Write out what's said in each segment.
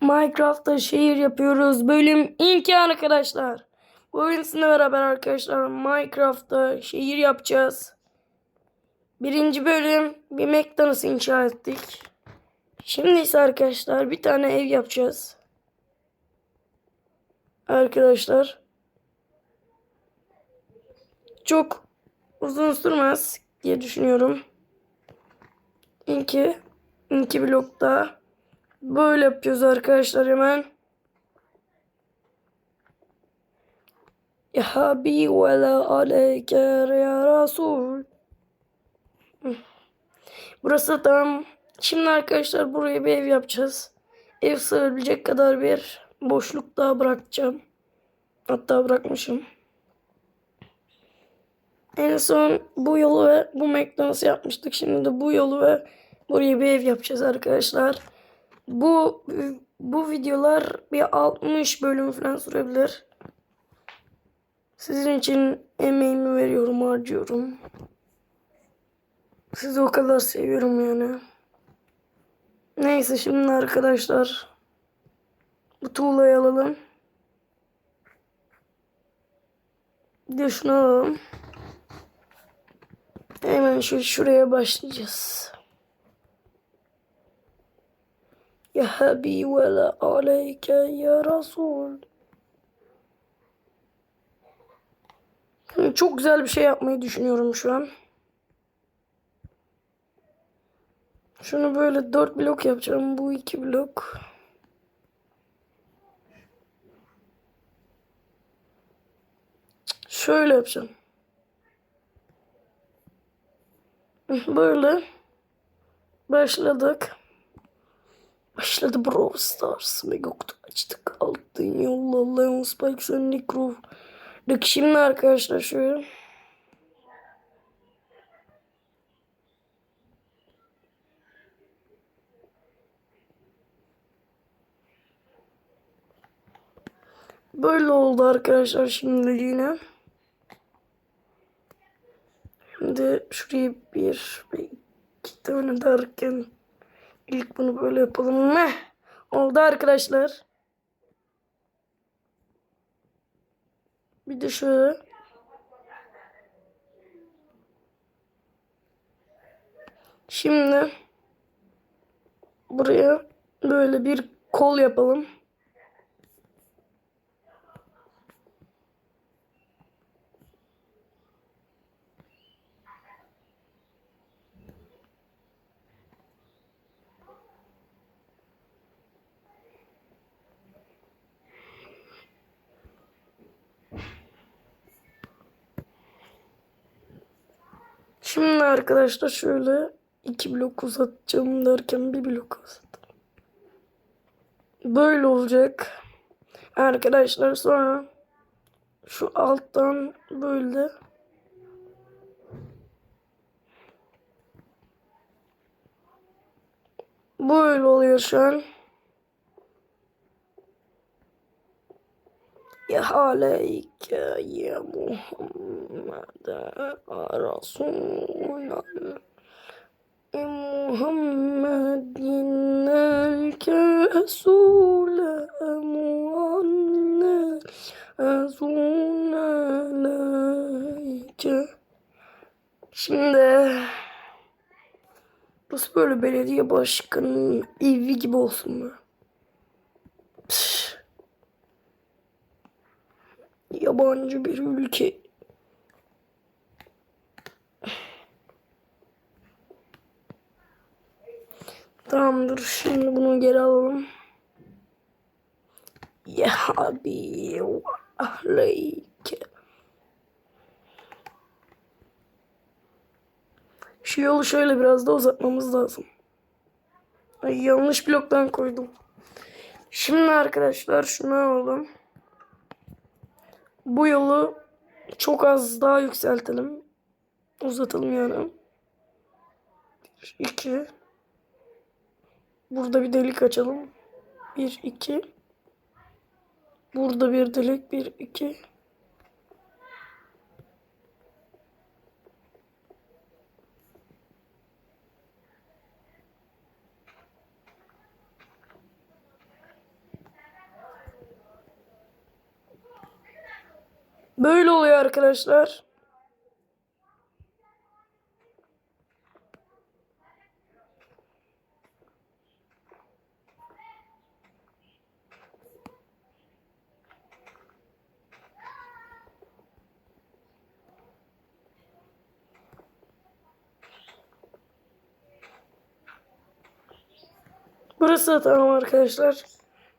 Minecraft'ta şehir yapıyoruz. Bölüm imkan arkadaşlar. Bu oyun sizinle beraber arkadaşlar Minecraft'ta şehir yapacağız. Birinci bölüm bir McDonald's inşa ettik. Şimdi ise arkadaşlar bir tane ev yapacağız. Arkadaşlar. Çok uzun sürmez diye düşünüyorum. İki, iki blokta böyle yapıyoruz arkadaşlar hemen. Ya Habi ve la aleyke ya Resul. Burası tam. Şimdi arkadaşlar buraya bir ev yapacağız. Ev sığabilecek kadar bir boşluk daha bırakacağım. Hatta bırakmışım. En son bu yolu ve bu McDonald's yapmıştık. Şimdi de bu yolu ve buraya bir ev yapacağız arkadaşlar. Bu bu videolar bir 60 bölüm falan sürebilir. Sizin için emeğimi veriyorum, harcıyorum. Sizi o kadar seviyorum yani. Neyse şimdi arkadaşlar bu tuğlayı alalım. Bir şunu alalım. Hemen şu şuraya başlayacağız. Ya Habi ve la aleyke ya. Çok güzel bir şey yapmayı düşünüyorum şu an. Şunu böyle dört blok yapacağım. Bu iki blok. Şöyle yapacağım. Böyle. Başladık. Başladı Brawl Stars. Mega kutu açtık. Altın yolla Leon Spike sen Necro. Dık şimdi arkadaşlar şöyle. Böyle oldu arkadaşlar şimdi yine. Şimdi şuraya bir, bir iki tane derken ilk bunu böyle yapalım. Meh. Oldu arkadaşlar. Bir de şöyle. Şimdi buraya böyle bir kol yapalım. Şimdi arkadaşlar şöyle iki blok uzatacağım derken bir blok uzattım. Böyle olacak. Arkadaşlar sonra şu alttan böyle böyle oluyor şu an. Ya aleyke ya Muhammed Resulallah Muhammedin el-kesule muanne ezuneleyke Şimdi Burası böyle belediye başkanının evi gibi olsun mu? Yabancı bir ülke. Tamamdır. Şimdi bunu geri alalım. Ya abi ahleyke. Şu yolu şöyle biraz da uzatmamız lazım. Ay, yanlış bloktan koydum. Şimdi arkadaşlar şunu alalım. Bu yolu çok az daha yükseltelim. Uzatalım yani. 2 Burada bir delik açalım. 1 2 Burada bir delik 1 2 Böyle oluyor arkadaşlar. Burası da tamam arkadaşlar.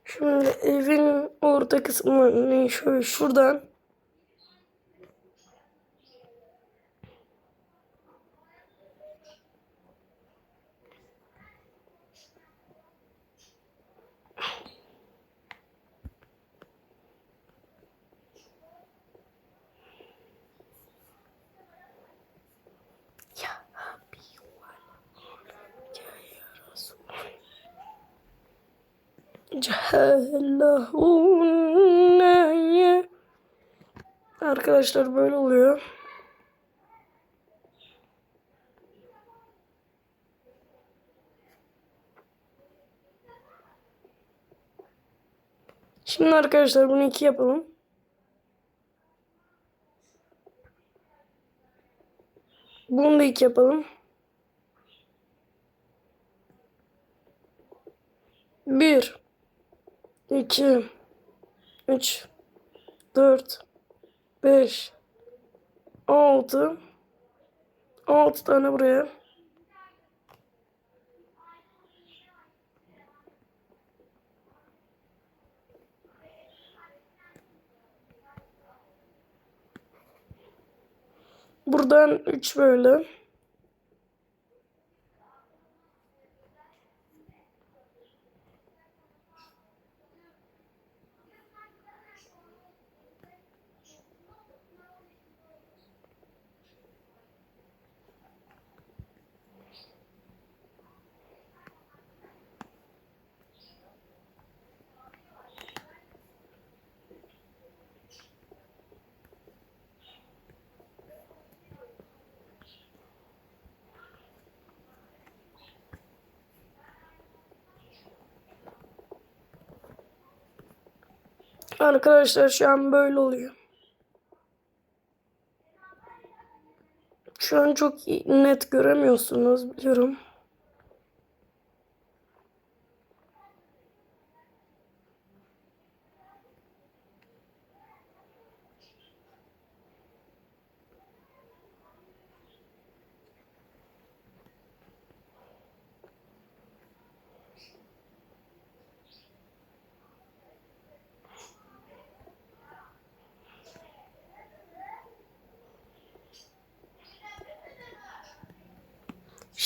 Şimdi evin orta kısmını şöyle şuradan Cehellahunne Arkadaşlar böyle oluyor. Şimdi arkadaşlar bunu iki yapalım. Bunu da iki yapalım. Bir, iki, üç, dört, beş, altı, altı tane buraya. Buradan üç böyle. Arkadaşlar şu an böyle oluyor. Şu an çok net göremiyorsunuz biliyorum.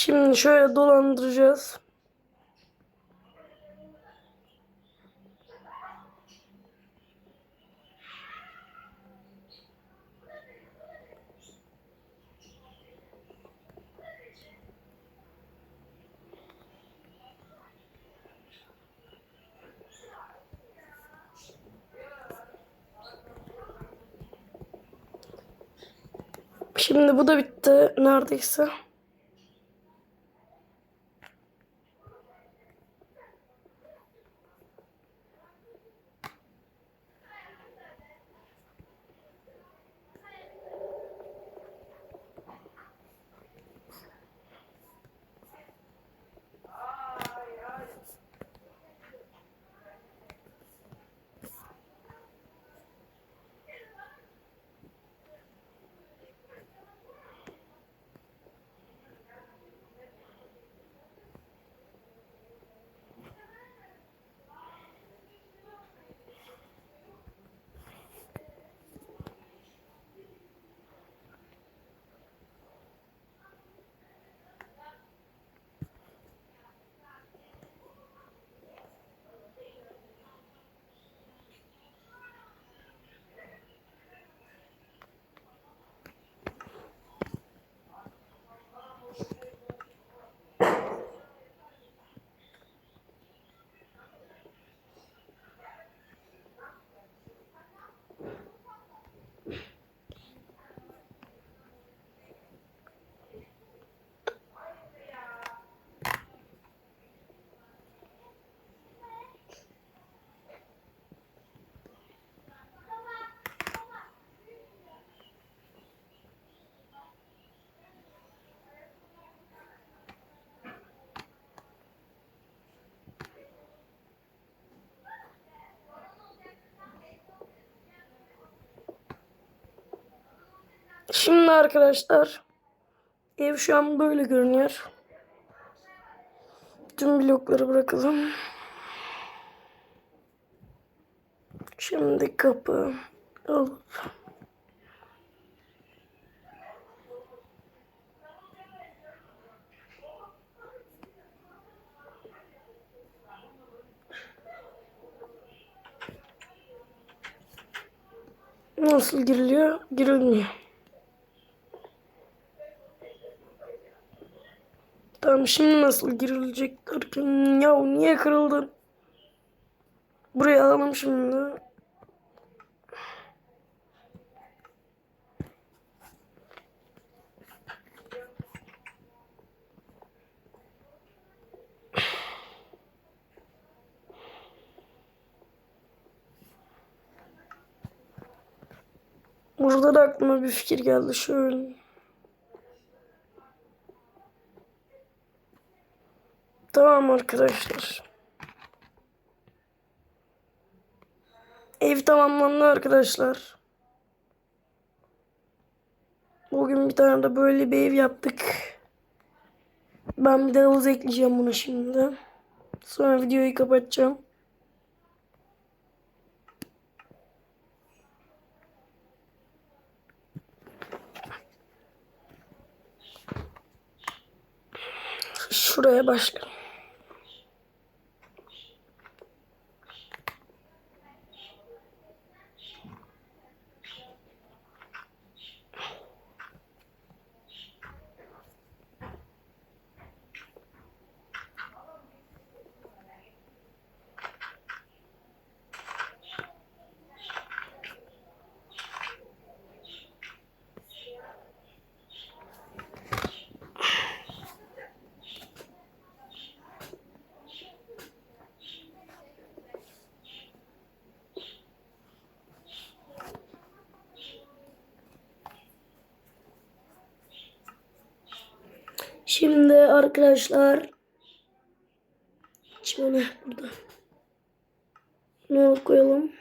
Şimdi şöyle dolandıracağız. Şimdi bu da bitti neredeyse. Şimdi arkadaşlar ev şu an böyle görünüyor. Tüm blokları bırakalım. Şimdi kapı alıp Nasıl giriliyor? Girilmiyor. Şimdi nasıl girilecek derken ya niye kırıldın? Buraya alalım şimdi. Burada da aklıma bir fikir geldi şöyle. Tamam arkadaşlar. Ev tamamlandı arkadaşlar. Bugün bir tane de böyle bir ev yaptık. Ben bir de havuz ekleyeceğim buna şimdi. Sonra videoyu kapatacağım. Şuraya başka. Şimdi arkadaşlar Çimene burada. Ne koyalım?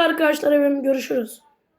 Arkadaşlar efendim görüşürüz.